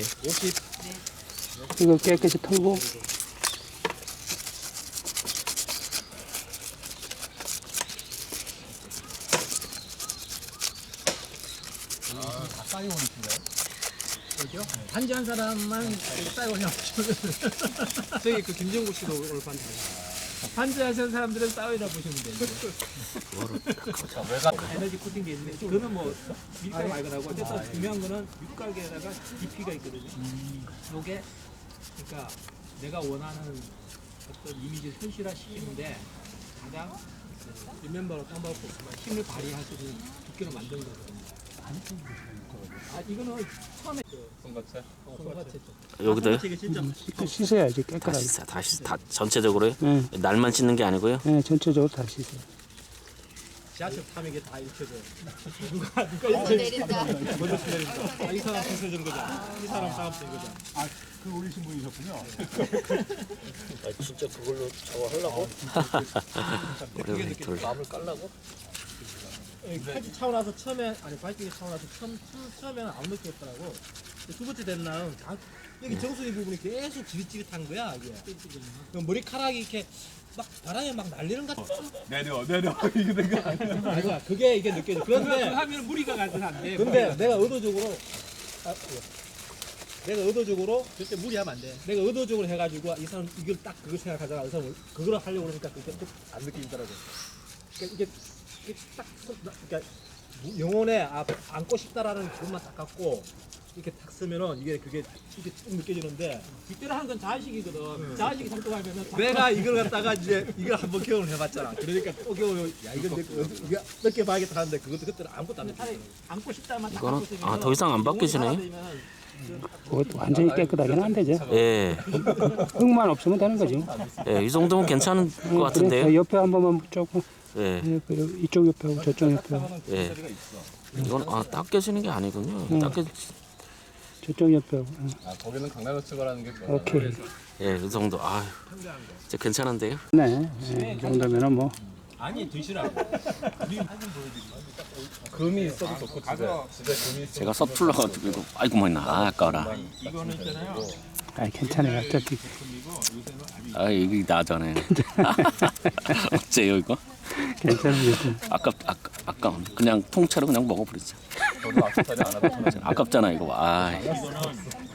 50 이거 깨끗이 털고. 다 쌓여오는 친가요? 그죠? 반지 한 사람만 쌓여오냐고. 저기 그 김정국 씨도 오늘 반지 반지 하시는 사람들은 쌓여다 보시면 돼요 에너지 코팅이 있는데 그거는 뭐 밀가루 말고 나고 어쨌든 중요한 거는 육각에다가 깊이가 있거든요. 요게 그러니까 내가 원하는 어떤 이미지를 현실화시키는데 가장 그 리멤버로 깜빡고 힘을 발휘할 수 있는 두께로 만든 거거든요 아 이거는 처음에 그? 어, 손가채 여기도요? 이게 진짜 씻- 씻어야지 다 깨끗하게. 씻어, 다 씻어, 다 전체적으로요? 네, 날만 씻는 게 아니고요? 네, 전체적으로 다 씻어요. 지하철 타면 이게 다 이렇게 돼. 누가 누가 이렇게 내린다. 먼저 내린다. 아, 이 사람 부서진 거잖아. 이 사람 싸움된 거잖아. 그 올리신 분이셨군요. 아, 진짜 그걸로 저거 하려고? 우리 둘. 마음을 깔라고? 팔찌 차고 나서 처음에 아니 팔찌 차고 나서 처음 처음- 처음에는 아무. 근데 두 번째 날은 다 여기 정수리 부분이 계속 지릿지릿한 거야 이게. 그 머리카락이 이렇게 막 바람에 막 날리는 것 같아. 내려 내려 이게 내가 아니야. 아이고 그게 이게 느껴져. 그런데 하면 무리가 가면 안 돼. 근데 내가 의도적으로 아, 내가 의도적으로 절대 무리하면 안 돼. 내가 의도적으로 해가지고 이 사람 이걸 딱 그걸 생각하잖아. 이 사람 그걸 하려고 그러니까 그게 또안 느껴지더라고. 그러니까 이게, 이게 딱 서- 나- 그러니까 영혼에 아, 안고 싶다라는 그것만 딱 갖고 이렇게 딱 쓰면은 이게 그게 이게 쭉 느껴지는데 뒷대로 하는 건 자의식이거든. 자의식이 작동하면은 내가 이걸 갖다가 이제 이걸 한번 경험을 해봤잖아. 그러니까 또 경험 야 이거 내, 이거 늦게 봐야겠다 하는데 그것도 그때는 아무것도 안 느껴져. 안고 싶다만 딱 이거는 갖고 있으면은 아, 더 이상 안 살아나면은 그것도 완전히 깨끗하게는 안 되죠. 예, 흙만 없으면 되는 거죠. 예, 이 정도면 괜찮은 것 그래, 같은데요? 옆에 한 번만 조금 예, 예, 그 이쪽 옆에하고 저쪽 옆에하고 예. 이건 아, 닦여지는 게 아니군요. 닦여, 저쪽 옆에하고 예. 아 거기는 강남로 출발하는 게 좋아. 오케이. 예, 이 정도. 아, 진짜 괜찮은데요? 네, 예, 이 정도면은 뭐 아니 드시라고. 금이 있어도 좋고 집에 집에 금이 있어. 제가 서툴러가지고 이거 아이고 뭐나 아, 아까워라. 이거는 있잖아요. 아, 괜찮아요. 어차피 아, 이게 나잖아요. 어째요 이거? 괜찮은 거죠. 아깝 아까 아까 그냥 통째로 그냥 먹어버리자. 저도 안. 아깝잖아 이거. 아, 이거는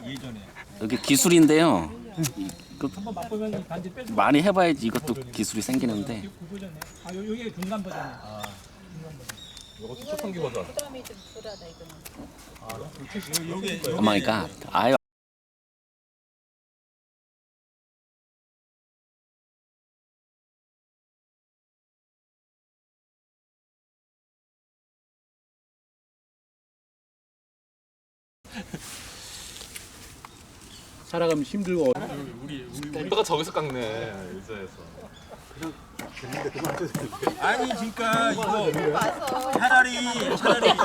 예전에 여기 기술인데요. 이- 그 맛보면. 많이 해봐야지 이것도 기술이 생기는데. 아 요- 요게 중간 버전이야. 이것도 초창기 버전. 부담이 좀 덜하다 이거는. 요게 오 마이 갓. 아유. 살아가면 힘들고. 오빠가 저기서 깎네 의자에서. 아니 그러니까 이거 차라리 차라리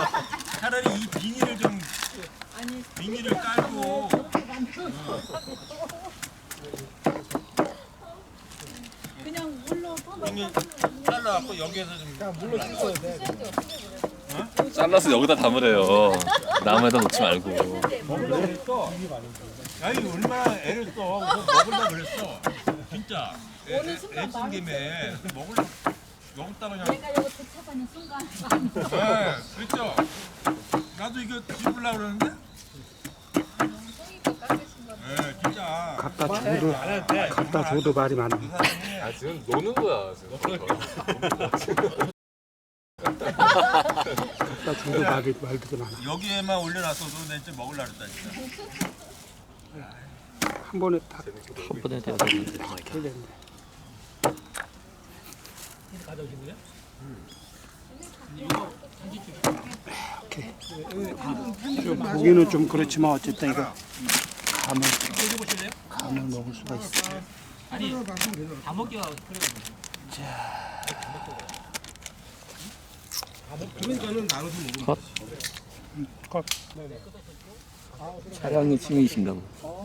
차라리 이 비닐을 좀 비닐을 깔고. 그냥 물로 비닐 잘라갖고 여기에서 좀. 잘라서 여기다 담으래요. 나무에다 놓지 말고. 아니 얼마나 애를 써 먹으려고 그랬어. 진짜. 오는 순간 애쓴 김에 먹으려 먹었다 그냥 내가 이거 도착하는 순간. 네 그랬죠. 나도 이거 집으려고 그러는데? 송이가 깎으신 거 네 진짜 갖다 줘도 갖다 줘도 말이 많아. 아 지금 노는 거야 지금. 갖다 줘도 말이 말도 많아. 여기에만 올려놨어도 내 진짜 먹으려고 그랬다 진짜 한 번에 딱첫 번에 돼야 되는데. 되겠네. 가져오신 거예요? 좀 보기는 좀 그렇지만 어쨌든 이거 감을? 감을 먹을 수가 있어. 아니 다 먹기가 그래. 컷. 촬 취미이신가 보.